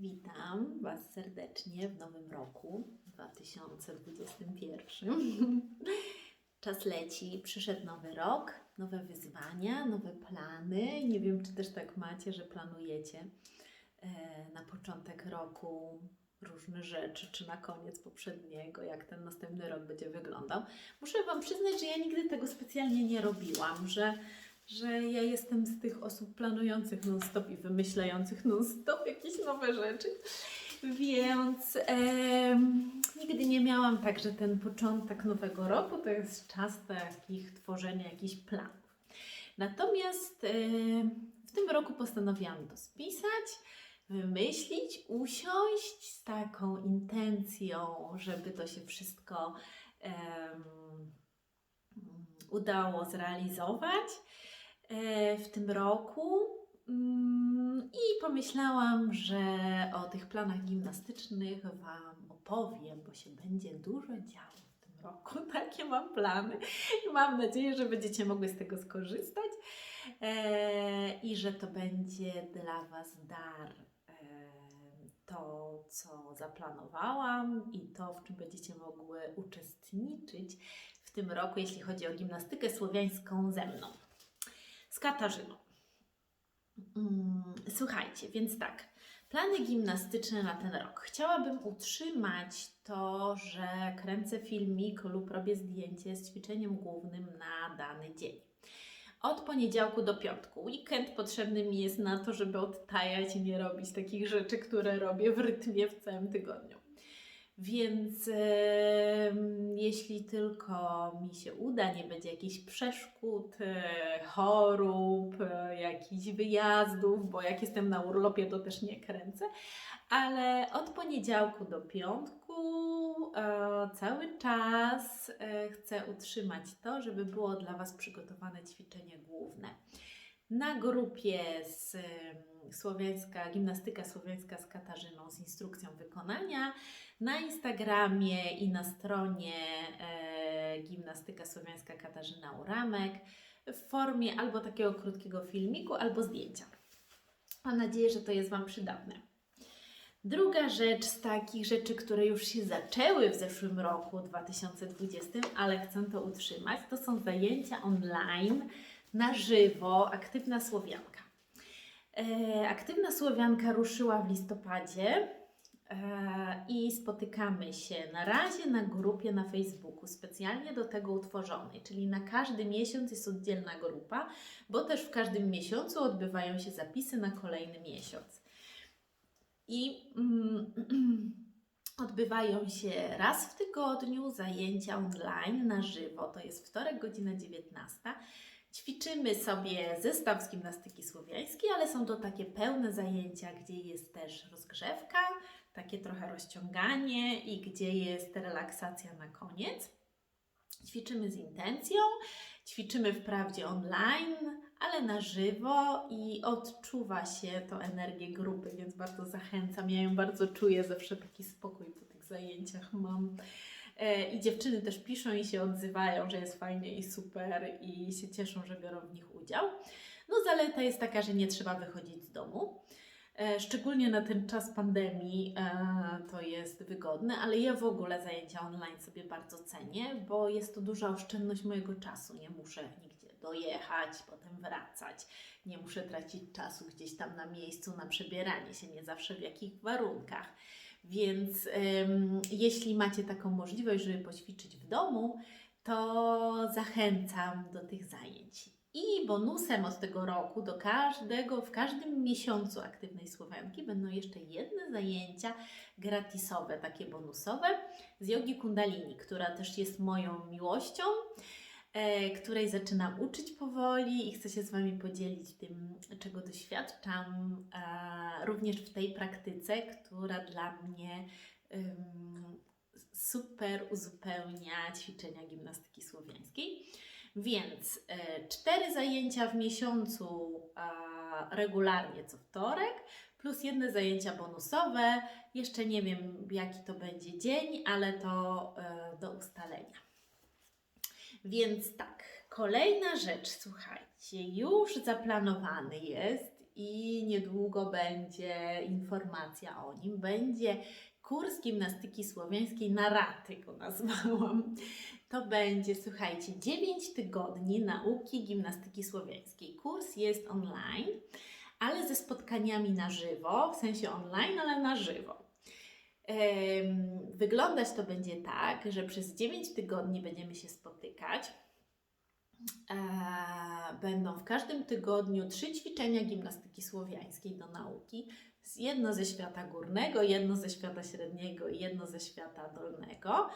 Witam Was serdecznie w nowym roku 2021. Czas leci, przyszedł nowy rok, nowe wyzwania, nowe plany. Nie wiem, czy też tak macie, że planujecie e, na początek roku różne rzeczy, czy na koniec poprzedniego, jak ten następny rok będzie wyglądał. Muszę Wam przyznać, że ja nigdy tego specjalnie nie robiłam, że że ja jestem z tych osób planujących non-stop i wymyślających non-stop jakieś nowe rzeczy. Więc em, nigdy nie miałam tak, że ten początek nowego roku to jest czas takich tworzenia jakichś planów. Natomiast em, w tym roku postanowiłam to spisać, wymyślić, usiąść z taką intencją, żeby to się wszystko em, udało zrealizować e, w tym roku. Mm, I pomyślałam, że o tych planach gimnastycznych Wam opowiem, bo się będzie dużo działo w tym roku. Takie mam plany i mam nadzieję, że będziecie mogły z tego skorzystać e, i że to będzie dla Was dar. e, To, co zaplanowałam i to, w czym będziecie mogły uczestniczyć w tym roku, jeśli chodzi o gimnastykę słowiańską ze mną, z Katarzyną. Mm, Słuchajcie, więc tak, plany gimnastyczne na ten rok. Chciałabym utrzymać to, że kręcę filmik lub robię zdjęcie z ćwiczeniem głównym na dany dzień. Od poniedziałku do piątku. Weekend potrzebny mi jest na to, żeby odtajać i nie robić takich rzeczy, które robię w rytmie w całym tygodniu. Więc jeśli tylko mi się uda, nie będzie jakichś przeszkód, e, chorób, e, jakichś wyjazdów, bo jak jestem na urlopie, to też nie kręcę, ale od poniedziałku do piątku e, cały czas e, chcę utrzymać to, żeby było dla Was przygotowane ćwiczenie główne. Na grupie z słowiańska, gimnastyka słowiańska z Katarzyną z instrukcją wykonania, na Instagramie i na stronie e, Gimnastyka Słowiańska Katarzyna Uramek w formie albo takiego krótkiego filmiku, albo zdjęcia. Mam nadzieję, że to jest Wam przydatne. Druga rzecz z takich rzeczy, które już się zaczęły w zeszłym roku 2020, ale chcę to utrzymać, to są zajęcia online na żywo, aktywna Słowianka. E, aktywna Słowianka ruszyła w listopadzie e, i spotykamy się na razie na grupie na Facebooku, specjalnie do tego utworzonej, czyli na każdy miesiąc jest oddzielna grupa, bo też w każdym miesiącu odbywają się zapisy na kolejny miesiąc. I mm, odbywają się raz w tygodniu zajęcia online na żywo, to jest wtorek, godzina 19. Ćwiczymy sobie zestaw z gimnastyki słowiańskiej, ale są to takie pełne zajęcia, gdzie jest też rozgrzewka, takie trochę rozciąganie i gdzie jest relaksacja na koniec. Ćwiczymy z intencją, ćwiczymy wprawdzie online, ale na żywo i odczuwa się to energię grupy, więc bardzo zachęcam. Ja ją bardzo czuję, zawsze taki spokój po tych zajęciach mam. E, I dziewczyny też piszą i się odzywają, że jest fajnie i super i się cieszą, że biorą w nich udział. No zaleta jest taka, że nie trzeba wychodzić z domu. E, Szczególnie na ten czas pandemii e, to jest wygodne, ale ja w ogóle zajęcia online sobie bardzo cenię, bo jest to duża oszczędność mojego czasu. Nie muszę nigdzie dojechać, potem wracać. Nie muszę tracić czasu gdzieś tam na miejscu na przebieranie się, nie zawsze w jakich warunkach. Więc em, jeśli macie taką możliwość, żeby poćwiczyć w domu, to zachęcam do tych zajęć. I bonusem od tego roku do każdego, w każdym miesiącu aktywnej Słowenki będą jeszcze jedne zajęcia gratisowe, takie bonusowe z jogi kundalini, która też jest moją miłością, której zaczynam uczyć powoli i chcę się z Wami podzielić tym, czego doświadczam, e, również w tej praktyce, która dla mnie super uzupełnia ćwiczenia gimnastyki słowiańskiej. Więc e, cztery zajęcia w miesiącu regularnie co wtorek, plus jedne zajęcia bonusowe. Jeszcze nie wiem, jaki to będzie dzień, ale to e, do ustalenia. Więc tak, kolejna rzecz, słuchajcie, już zaplanowany jest i niedługo będzie informacja o nim. Będzie kurs gimnastyki słowiańskiej na raty go nazwałam. To będzie, słuchajcie, 9 tygodni nauki gimnastyki słowiańskiej. Kurs jest online, ale ze spotkaniami na żywo, w sensie online, ale na żywo. Wyglądać to będzie tak, że przez 9 tygodni będziemy się spotykać. E, Będą w każdym tygodniu trzy ćwiczenia gimnastyki słowiańskiej do nauki. Jedno ze świata górnego, jedno ze świata średniego i jedno ze świata dolnego.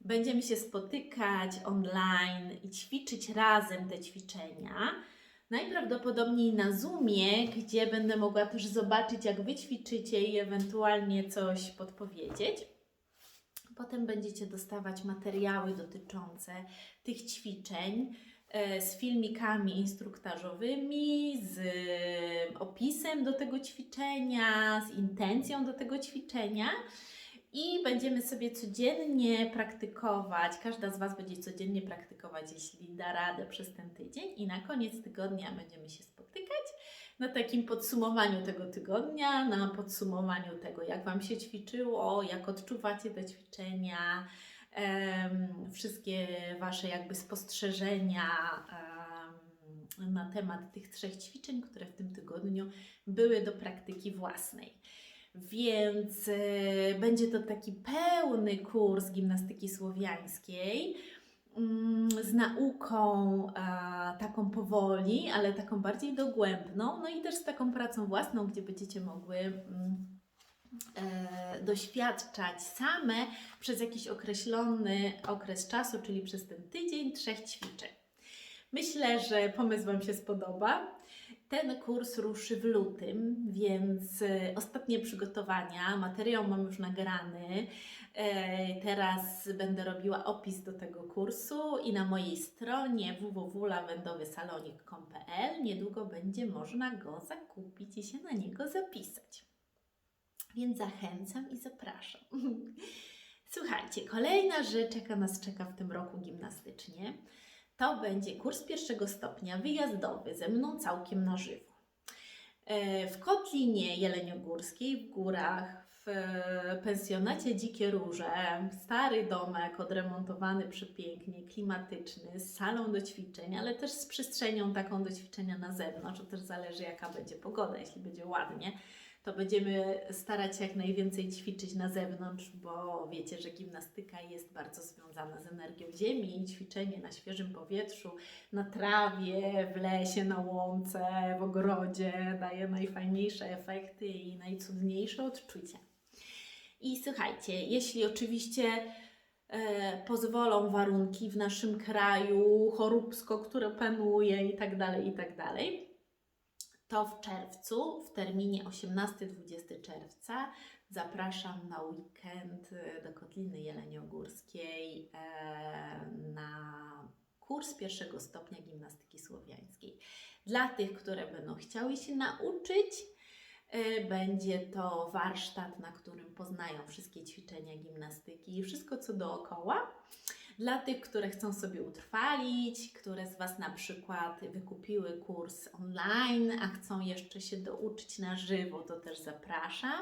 Będziemy się spotykać online i ćwiczyć razem te ćwiczenia. Najprawdopodobniej na Zoomie, gdzie będę mogła też zobaczyć, jak Wy ćwiczycie i ewentualnie coś podpowiedzieć. Potem będziecie dostawać materiały dotyczące tych ćwiczeń e, z filmikami instruktażowymi, z e, opisem do tego ćwiczenia, z intencją do tego ćwiczenia. I będziemy sobie codziennie praktykować. Każda z Was będzie codziennie praktykować, jeśli da radę przez ten tydzień. I na koniec tygodnia będziemy się spotykać na takim podsumowaniu tego tygodnia, na podsumowaniu tego, jak Wam się ćwiczyło, jak odczuwacie te ćwiczenia, wszystkie Wasze jakby spostrzeżenia na temat tych trzech ćwiczeń, które w tym tygodniu były do praktyki własnej. Więc e, będzie to taki pełny kurs gimnastyki słowiańskiej z nauką a, taką powoli, ale taką bardziej dogłębną, no i też z taką pracą własną, gdzie będziecie mogły mm, e, doświadczać same przez jakiś określony okres czasu, czyli przez ten tydzień, trzech ćwiczeń. Myślę, że pomysł Wam się spodoba. Ten kurs ruszy w lutym, więc e, ostatnie przygotowania, materiał mam już nagrany. E, Teraz będę robiła opis do tego kursu i na mojej stronie www.lawendowysalonik.pl niedługo będzie można go zakupić i się na niego zapisać. Więc zachęcam i zapraszam. Słuchajcie, kolejna rzecz, jaka nas czeka w tym roku gimnastycznie, to będzie kurs pierwszego stopnia wyjazdowy ze mną całkiem na żywo. E, W Kotlinie Jeleniogórskiej, w górach, w e, pensjonacie Dzikie Róże, stary domek odremontowany przepięknie, klimatyczny, z salą do ćwiczeń, ale też z przestrzenią taką do ćwiczenia na zewnątrz, to też zależy jaka będzie pogoda, jeśli będzie ładnie, to będziemy starać się jak najwięcej ćwiczyć na zewnątrz, bo wiecie, że gimnastyka jest bardzo związana z energią ziemi i ćwiczenie na świeżym powietrzu, na trawie, w lesie, na łące, w ogrodzie daje najfajniejsze efekty i najcudniejsze odczucia. I słuchajcie, jeśli oczywiście e, pozwolą warunki w naszym kraju, choróbsko, które panuje i tak dalej, i tak dalej, to w czerwcu, w terminie 18-20 czerwca, zapraszam na weekend e, do Kotliny Jeleniogórskiej e, na kurs pierwszego stopnia gimnastyki słowiańskiej. Dla tych, które będą chciały się nauczyć, e, będzie to warsztat, na którym poznają wszystkie ćwiczenia gimnastyki i wszystko co dookoła. Dla tych, które chcą sobie utrwalić, które z Was na przykład wykupiły kurs online, a chcą jeszcze się douczyć na żywo, to też zapraszam.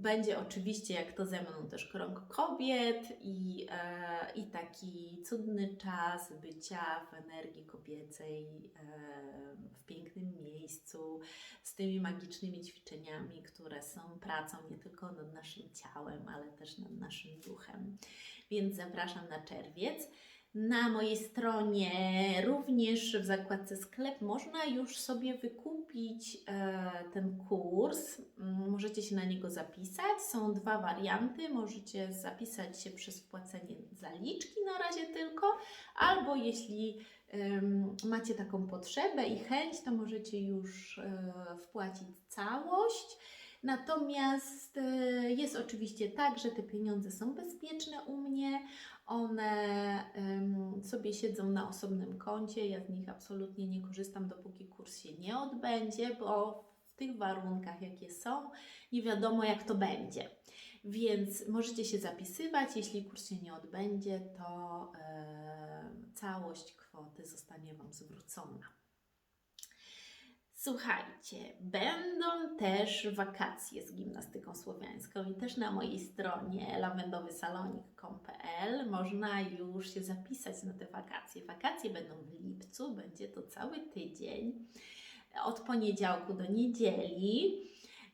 Będzie oczywiście, jak to ze mną, też krąg kobiet i, e, i taki cudny czas bycia w energii kobiecej, e, w pięknym miejscu, z tymi magicznymi ćwiczeniami, które są pracą nie tylko nad naszym ciałem, ale też nad naszym duchem. Więc zapraszam na czerwiec. Na mojej stronie, również w zakładce sklep, można już sobie wykupić e, ten kurs. Możecie się na niego zapisać. Są dwa warianty. Możecie zapisać się przez wpłacenie zaliczki na razie tylko, albo jeśli macie taką potrzebę i chęć, to możecie już e, wpłacić całość. Natomiast e, jest oczywiście tak, że te pieniądze są bezpieczne u mnie. One sobie siedzą na osobnym koncie. Ja z nich absolutnie nie korzystam, dopóki kurs się nie odbędzie, bo w tych warunkach, jakie są, nie wiadomo, jak to będzie. Więc możecie się zapisywać. Jeśli kurs się nie odbędzie, to całość kwoty zostanie Wam zwrócona. Słuchajcie, będą też wakacje z gimnastyką słowiańską i też na mojej stronie lawendowysalonik.com.pl można już się zapisać na te wakacje. Wakacje będą w lipcu, będzie to cały tydzień, od poniedziałku do niedzieli.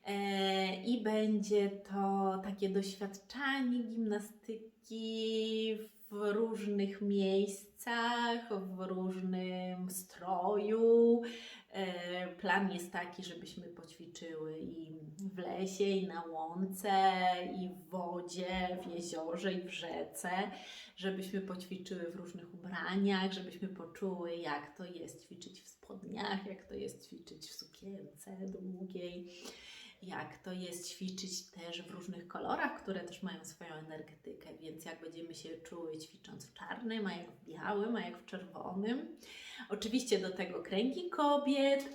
E, I będzie to takie doświadczanie gimnastyki w różnych miejscach, w różnym stroju. E, Plan jest taki, żebyśmy poćwiczyły i w lesie, i na łące, i w wodzie, w jeziorze, i w rzece, żebyśmy poćwiczyły w różnych ubraniach, żebyśmy poczuły, jak to jest ćwiczyć w spodniach, jak to jest ćwiczyć w sukience długiej jak to jest ćwiczyć też w różnych kolorach, które też mają swoją energetykę, więc jak będziemy się czuły ćwicząc w czarnym, a jak w białym, a jak w czerwonym. Oczywiście do tego kręgi kobiet.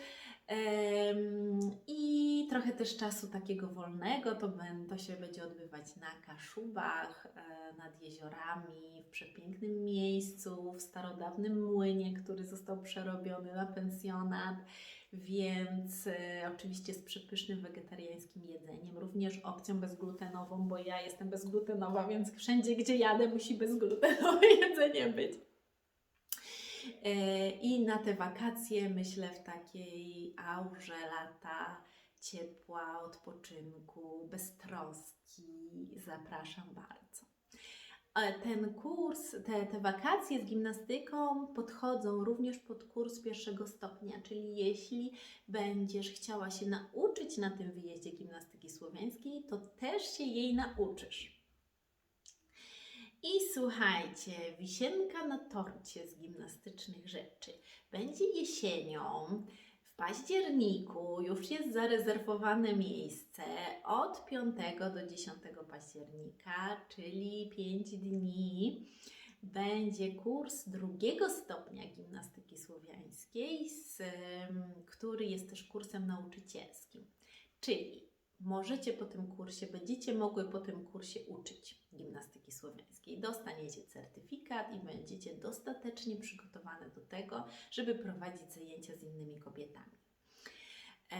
I trochę też czasu takiego wolnego, to, to się będzie odbywać na Kaszubach, e, nad jeziorami, w przepięknym miejscu, w starodawnym młynie, który został przerobiony na pensjonat więc e, oczywiście z przepysznym wegetariańskim jedzeniem, również opcją bezglutenową, bo ja jestem bezglutenowa, więc wszędzie gdzie jadę musi bezglutenowe jedzenie być. E, I na te wakacje myślę w takiej aurze lata, ciepła, odpoczynku, beztroski zapraszam bardzo. E, Ten kurs, te, te wakacje z gimnastyką podchodzą również pod kurs pierwszego stopnia, czyli jeśli będziesz chciała się nauczyć na tym wyjeździe gimnastyki słowiańskiej, to też się jej nauczysz. I słuchajcie, wisienka na torcie z gimnastycznych rzeczy będzie jesienią. Październiku już jest zarezerwowane miejsce od 5 do 10 października, czyli 5 dni. Będzie kurs drugiego stopnia gimnastyki słowiańskiej, z, em, który jest też kursem nauczycielskim. Czyli możecie po tym kursie, będziecie mogły po tym kursie uczyć gimnastyki słowiańskiej. Dostaniecie certyfikat i będziecie dostatecznie przygotowane do tego, żeby prowadzić zajęcia z innymi kobietami. E,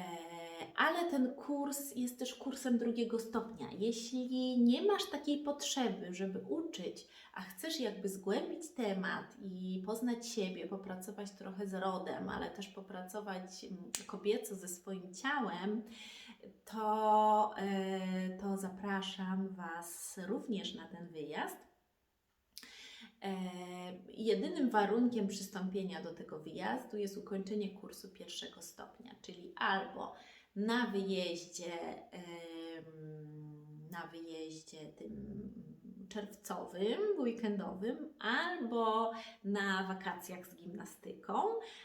Ale ten kurs jest też kursem drugiego stopnia. Jeśli nie masz takiej potrzeby, żeby uczyć, a chcesz jakby zgłębić temat i poznać siebie, popracować trochę z rodem, ale też popracować mm, kobieco ze swoim ciałem, to, e, to zapraszam Was również na ten wyjazd. E, Jedynym warunkiem przystąpienia do tego wyjazdu jest ukończenie kursu pierwszego stopnia, czyli albo na wyjeździe, na wyjeździe tym czerwcowym, weekendowym, albo na wakacjach z gimnastyką,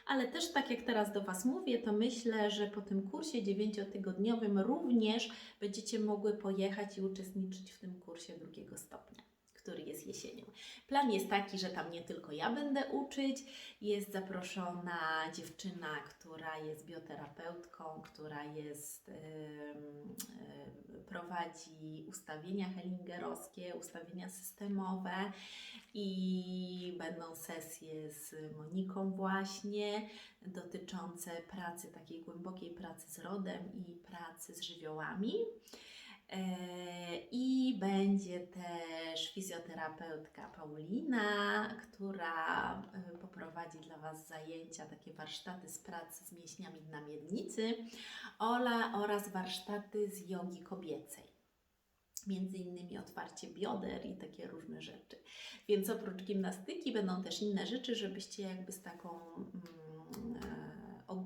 ale też tak jak teraz do Was mówię, to myślę, że po tym kursie dziewięciotygodniowym również będziecie mogły pojechać i uczestniczyć w tym kursie drugiego stopnia, który jest jesienią. Plan jest taki, że tam nie tylko ja będę uczyć, jest zaproszona dziewczyna, która jest bioterapeutką, która jest, prowadzi ustawienia hellingerowskie, ustawienia systemowe i będą sesje z Moniką właśnie dotyczące pracy, takiej głębokiej pracy z rodem i pracy z żywiołami. E, I będzie też fizjoterapeutka Paulina, która e, poprowadzi dla Was zajęcia, takie warsztaty z pracy z mięśniami na miednicy oraz warsztaty z jogi kobiecej. Między innymi otwarcie bioder i takie różne rzeczy. Więc oprócz gimnastyki będą też inne rzeczy, żebyście jakby z taką mm,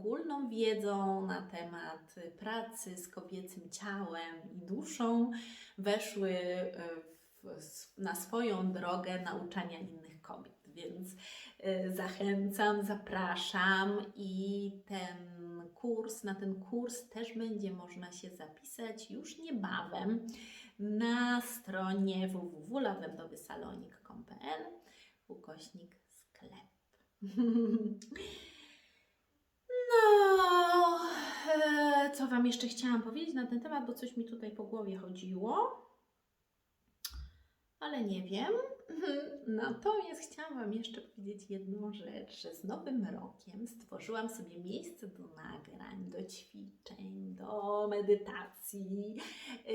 ogólną wiedzą na temat pracy z kobiecym ciałem i duszą weszły e, w, na swoją drogę nauczania innych kobiet. Więc e, zachęcam, zapraszam i ten kurs, na ten kurs też będzie można się zapisać już niebawem na stronie www.lawendowysalonik.pl ukośnik sklep. No, e, co Wam jeszcze chciałam powiedzieć na ten temat, bo coś mi tutaj po głowie chodziło. Ale nie wiem. Natomiast chciałam Wam jeszcze powiedzieć jedną rzecz, że z Nowym Rokiem stworzyłam sobie miejsce do nagrań, do ćwiczeń, do medytacji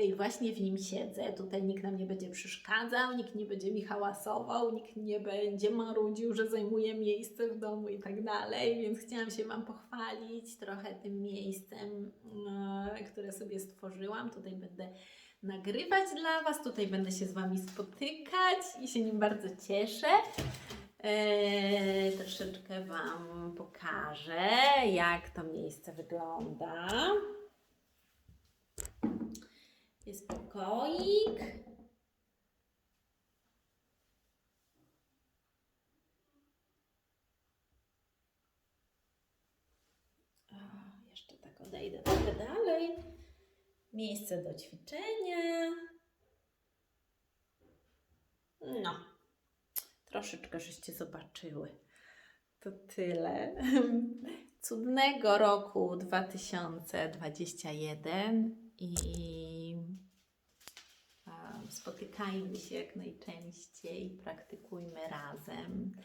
i właśnie w nim siedzę. Tutaj nikt nam nie będzie przeszkadzał, nikt nie będzie mi hałasował, nikt nie będzie marudził, że zajmuje miejsce w domu i tak dalej, więc chciałam się Wam pochwalić trochę tym miejscem, e, które sobie stworzyłam. Tutaj będę nagrywać dla Was. Tutaj będę się z Wami spotykać i się nim bardzo cieszę. Eee, troszeczkę Wam pokażę, jak to miejsce wygląda. Jest pokoik. Jeszcze tak odejdę miejsce do ćwiczenia. No, troszeczkę żeście zobaczyły. To tyle. Cudnego roku 2021 i spotykajmy się jak najczęściej, praktykujmy razem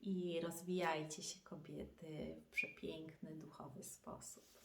i rozwijajcie się kobiety w przepiękny, duchowy sposób.